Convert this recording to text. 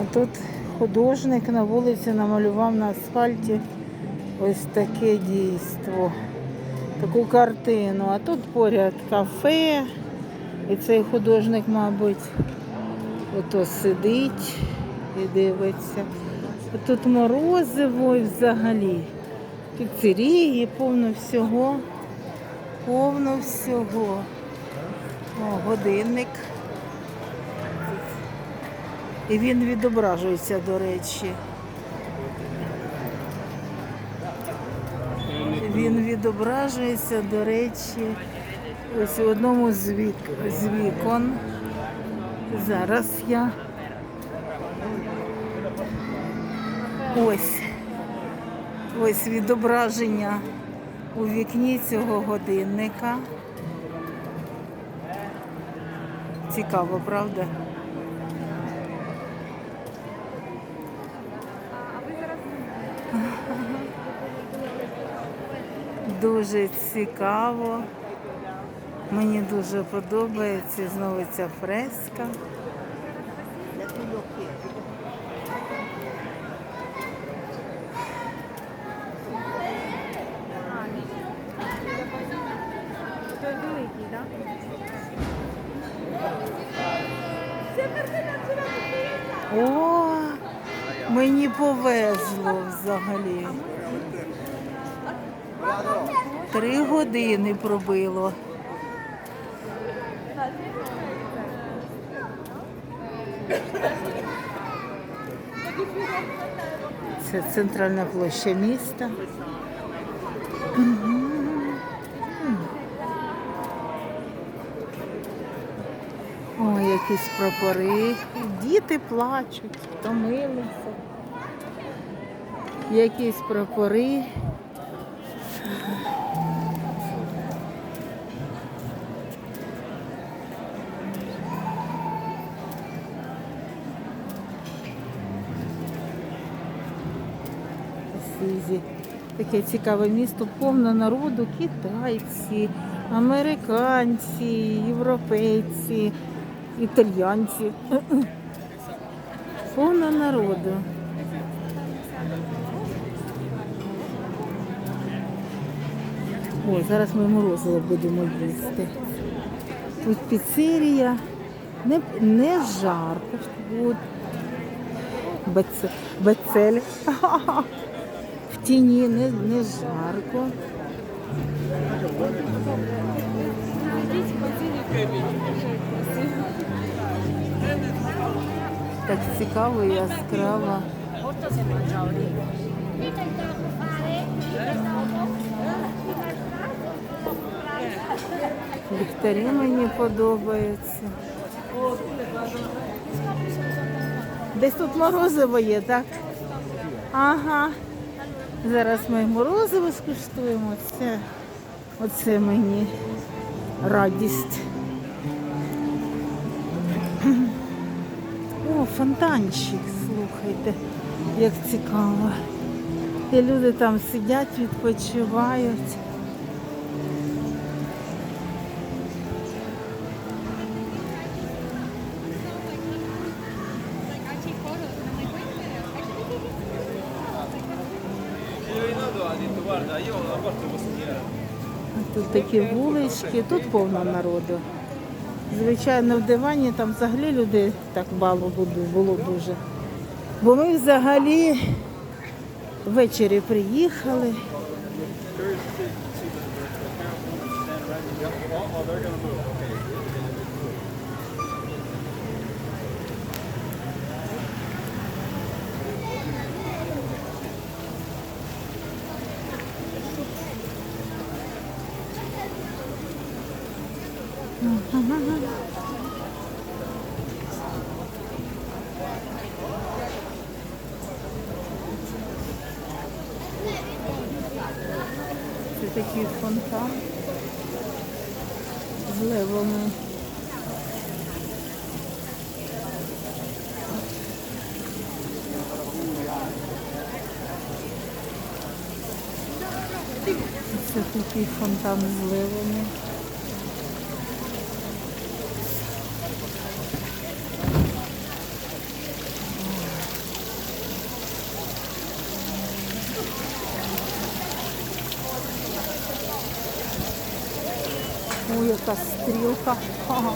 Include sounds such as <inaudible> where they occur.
А тут художник на вулиці намалював на асфальті ось таке дійство, таку картину. А тут поряд кафе, і цей художник, мабуть, ото сидить і дивиться. А тут морозиво і взагалі. Піцерії, повно всього. Повно всього. О, годинник. І він відображується, до речі. Він відображується, до речі, ось у одному з вікон. Зараз я ось ось відображення у вікні цього годинника. Цікаво, правда? Дуже цікаво. Мені дуже подобається знову ця фреска. О, мені повезло взагалі. Три години пробило. Це центральна площа міста. Ой, якісь прапори. Діти плачуть, втомилися. Якісь прапори. Сізі. Таке цікаве місто, повно народу, китайці, американці, європейці, італійці. <clears throat> Повно народу. Ой, зараз ми морозиво будемо їсти. Тут піцерія, не, не жарко. От. В <laughs> тіні не, не жарко. Так цікаво яскраво. Ліхтарі мені подобаються. Десь тут морозиво є, так? Ага. Зараз ми морозиво скуштуємо. Це, оце мені радість. О, фонтанчик, слухайте, як цікаво. І люди там сидять, відпочивають. Тут такі вулички, тут повно народу. Звичайно, в дивані там взагалі людей так мало було, дуже. Бо ми взагалі ввечері приїхали. Це такий фонтан з левами. Це такий фонтан з ливами. Ой, яка стрілка. Ага.